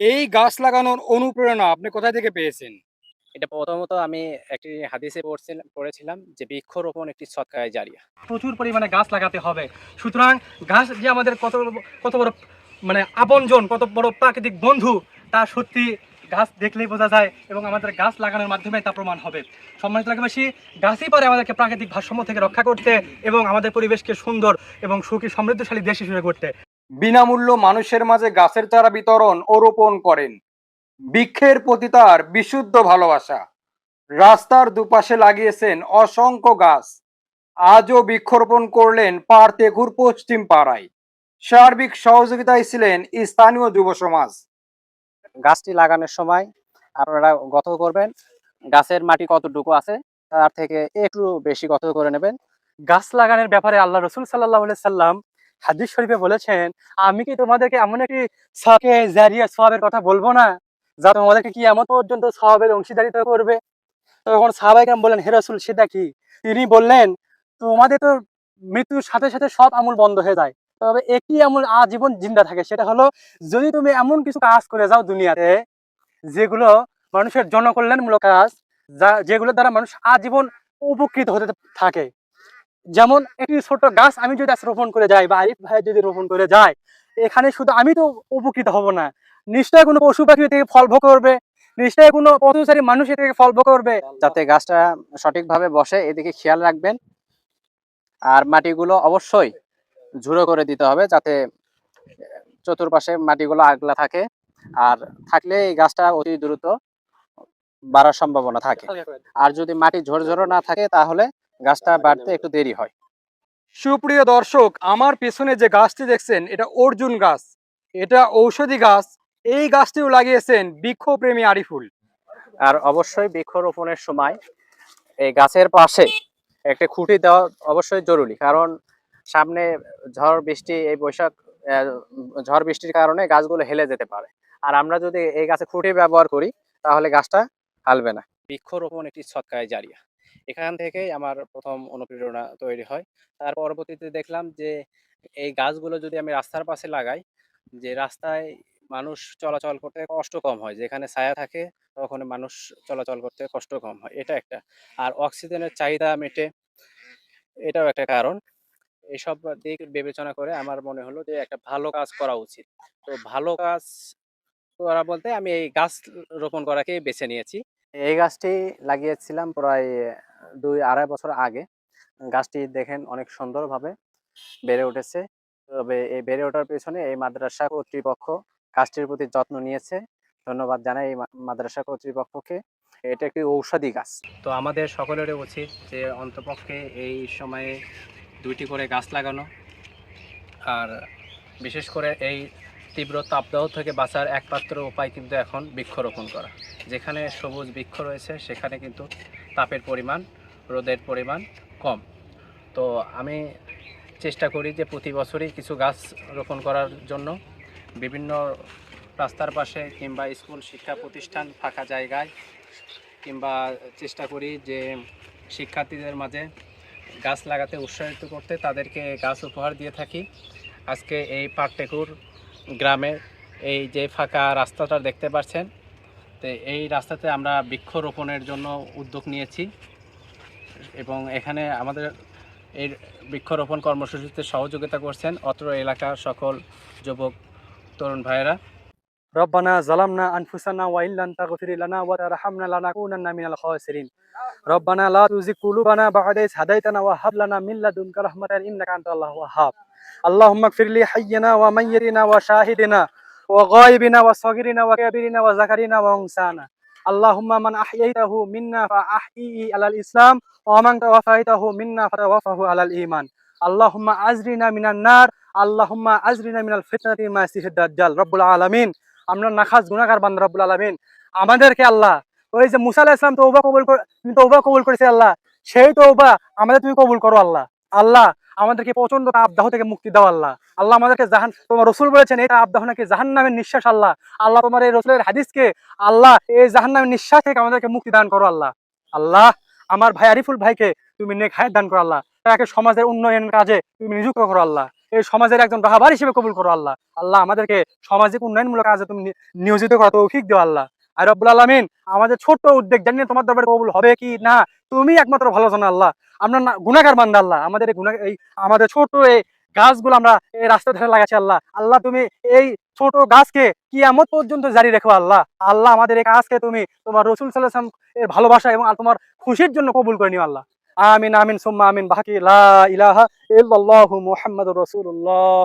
এই গাছ লাগানোর অনুপ্রেরণা আপনি কোথা থেকে পেয়েছেন? এটা প্রথমত আমি একটি হাদিসে পড়ছিলাম পড়েছিলাম যে বৃক্ষরোপণ একটি সৎকায় জারিয়া। প্রচুর পরিমাণে গাছ লাগাতে হবে। সুতরাং গাছ যে আমাদের কত কত বড় মানে আপনজন কত বড় প্রাকৃতিক বন্ধু তা সত্যি গাছ দেখলেই বোঝা যায় এবং আমাদের গাছ লাগানোর মাধ্যমে তা প্রমাণ হবে। সম্মানিত এলাকাবাসী গাছই পারে আমাদেরকে প্রাকৃতিক ভারসাম্য থেকে রক্ষা করতে এবং আমাদের পরিবেশকে সুন্দর এবং সুখী সমৃদ্ধশালী দেশ হিসেবে করতে। বিনামূল্য মানুষের মাঝে গাছের চারা বিতরণ ও রোপণ করেন। বৃক্ষের প্রতি তার বিশুদ্ধ ভালোবাসা। রাস্তার দুপাশে লাগিয়েছেন অসংখ্য গাছ। আজও বৃক্ষরোপণ করলেন পারতেঘুর পশ্চিম পাড়ায়। সার্বিক সহযোগিতায় ছিলেন স্থানীয় যুব সমাজ। গাছটি লাগানোর সময় আপনারা গত করবেন। গাছের মাটি কতটুকু আছে তার থেকে একটু বেশি গত করে নেবেন। গাছ লাগানোর ব্যাপারে আল্লাহ রসুল সাল্লাহ সাল্লাম হাদিস শরীফে বলেছেন, আমি কি তোমাদেরকে এমন একটি সকে জারিয়া সবের কথা বলব না, যা তোমাদেরকে কি এমন পর্যন্ত সবের অংশীদারিতা করবে? তখন সাহাবাইকাম বললেন, হে রসুল, সেটা কি? তিনি বললেন, তোমাদের তো মৃত্যুর সাথে সাথে সব আমল বন্ধ হয়ে যায়। তবে একটি আমল আজীবন জিন্দা থাকে, সেটা হলো, যদি তুমি এমন কিছু কাজ করে যাও দুনিয়াতে, যেগুলো মানুষের জনকল্যাণমূলক কাজ, যা যেগুলো দ্বারা মানুষ আজীবন উপকৃত হতে থাকে যেমন একটি ছোট গাছ আমি যদি আজ রোপণ করে যাই বা আরিফ ভাই যদি রোপণ করে যায় এখানে শুধু আমি তো উপকৃত হব না। নিশ্চয়ই কোনো পশু পাখি থেকে ফল ভোগ করবে নিশ্চয়ই কোনো পথচারী মানুষ থেকে ফল ভোগ করবে। যাতে গাছটা সঠিকভাবে বসে এদিকে খেয়াল রাখবেন। আর মাটিগুলো অবশ্যই ঝুড়ো করে দিতে হবে যাতে চতুর্পাশে মাটিগুলো আগলা থাকে। আর থাকলে এই গাছটা অতি দ্রুত বাড়ার সম্ভাবনা থাকে। আর যদি মাটি ঝরঝরো না থাকে তাহলে গাছটা বাড়তে একটু দেরি হয়। সুপ্রিয় দর্শক আমার পেছনে যে গাছটি দেখছেন এটা অর্জুন গাছ। এটা ঔষধি গাছ। এই গাছটিও লাগিয়েছেন বৃক্ষপ্রেমী আরিফুল। আর অবশ্যই বৃক্ষরোপণের সময় এই গাছের পাশে একটা খুঁটি দেওয়া অবশ্যই জরুরি কারণ সামনে ঝড় বৃষ্টি এই বৈশাখ ঝড় বৃষ্টির কারণে গাছগুলো হেলে যেতে পারে। আর আমরা যদি এই গাছে খুঁটি ব্যবহার করি তাহলে গাছটা হালবে না। বৃক্ষরোপণ একটি সৎকায় জারিয়া। এখান থেকেই আমার প্রথম অনুপ্রেরণা তৈরি হয়। তার পরবর্তীতে দেখলাম যে, এই গাছগুলো যদি আমি রাস্তার পাশে লাগাই, যে রাস্তায় মানুষ চলাচল করতে কষ্ট কম হয়, যেখানে ছায়া থাকে তখন মানুষ চলাচল করতে কষ্ট কম হয়, এটা একটা। আর অক্সিজেনের চাহিদা মেটে, এটাও একটা কারণ। এসব দিক বিবেচনা করে আমার মনে হলো যে একটা ভালো কাজ করা উচিত। তো ভালো কাজ করা বলতে আমি এই গাছ রোপণ করাকেই বেছে নিয়েছি। এই গাছটি লাগিয়েছিলাম প্রায় দুই আড়াই বছর আগে গাছটি দেখেন অনেক সুন্দরভাবে বেড়ে উঠেছে। তবে এই বেড়ে ওঠার পেছনে এই মাদ্রাসা কর্তৃপক্ষ গাছটির প্রতি যত্ন নিয়েছে। ধন্যবাদ জানাই এই মাদ্রাসা কর্তৃপক্ষকে। এটা একটি ঔষধি গাছ। তো আমাদের সকলেরই উচিত যে অন্তপক্ষে এই সময়ে দুইটি করে গাছ লাগানো। আর বিশেষ করে এই তীব্র তাপদাহ থেকে বাঁচার একমাত্র উপায় কিন্তু এখন বৃক্ষরোপণ করা। যেখানে সবুজ বৃক্ষ রয়েছে, সেখানে কিন্তু তাপের পরিমাণ, রোদের পরিমাণ কম। তো আমি চেষ্টা করি যে প্রতি বছরই কিছু গাছ রোপণ করার জন্য। বিভিন্ন রাস্তার পাশে কিংবা স্কুল শিক্ষা প্রতিষ্ঠান ফাঁকা জায়গায় কিংবা চেষ্টা করি যে শিক্ষার্থীদের মাঝে গাছ লাগাতে উৎসাহিত করতে, তাদেরকে গাছ উপহার দিয়ে থাকি। আজকে এই পাটটেকুর গ্রামের এই যে ফাঁকা রাস্তাটা দেখতে পাচ্ছেন তো এই রাস্তাতে আমরা বৃক্ষরোপণের জন্য উদ্যোগ নিয়েছি এবং এখানে আমাদের এই বৃক্ষরোপণ কর্মসূচিতে সহযোগিতা করছেন অত্র এলাকার সকল যুবক তরুণ ভাইয়েরা ربنا ظلمنا أنفسنا وإن لم تغفر لنا وترحمنا لنكونن من الخاسرين ربنا لا تزغ قلوبنا بعد إذ هديتنا وهب لنا من لدنك رحمة إنك أنت الله الوهاب اللهم اغفر لي حينا وميتنا وشاهدنا وغائبنا وصغيرنا وكبيرنا وذكرنا وأنثانا اللهم من أحييته منا فأحييه على الإسلام ومن توفيته منا فتوفه على الإيمان اللهم أجرنا من النار اللهم أجرنا من الفتنة ما سيه الدجال رب العالمين আমরা নাখাজ গুনাহগার বান্দা রব্বুল আলামিন আমাদেরকে আল্লাহ ওই যে মুসা আলাইহিস সালাম তওবা কবুল করে তুমি তওবা কবুল করেছে আল্লাহ সেই তওবা আমাদের তুমি কবুল করো আল্লাহ আল্লাহ আমাদেরকে প্রচণ্ড তাপদাহ থেকে মুক্তি দাও আল্লাহ। আল্লাহ আমাদেরকে জাহান তোমার রসুল বলেছেন, এই তাপদাহ নাকি জাহান্নামের নিঃশ্বাস আল্লাহ। আল্লাহ তোমার এই রসুলের হাদিসকে আল্লাহ এই জাহান্নামের নিঃশ্বাস থেকে আমাদেরকে মুক্তি দান করো আল্লাহ। আল্লাহ, আমার ভাই আরিফুল ভাইকে তুমি নেক হায়াত দান করো আল্লাহ। তাকে সমাজের উন্নয়নের কাজে তুমি নিযুক্ত করো আল্লাহ। এই সমাজের একজন রাহাবার হিসেবে কবুল করো আল্লাহ। আল্লাহ আমাদেরকে সামাজিক উন্নয়নমূলক কাজে তুমি নিয়োজিত করা তৌফিক দেওয়া আল্লাহ। আর রব্বুল আলমিন, আমাদের ছোট্ট উদ্যোগ জানি না তোমার দরবারে কবুল হবে কি না? তুমি একমাত্র ভালো জানো আল্লাহ। আমরা না গুনাগার বান্দা আল্লাহ। আমাদের এই আমাদের ছোট এই গাছগুলো আমরা এই রাস্তা ধারে লাগাচ্ছি আল্লাহ। আল্লাহ, তুমি এই ছোট গাছকে কিয়ামত পর্যন্ত জারি রেখো আল্লাহ। আল্লাহ, আমাদের এই কাজকে তুমি তোমার রসুল সাল্লাম এর ভালোবাসা এবং তোমার খুশির জন্য কবুল করে নিও আল্লাহ। আমিন আমিন, সুম্মা আমিন। বাকি লা ইলাহা ইল্লাল্লাহু মুহাম্মাদুর রাসূলুল্লাহ।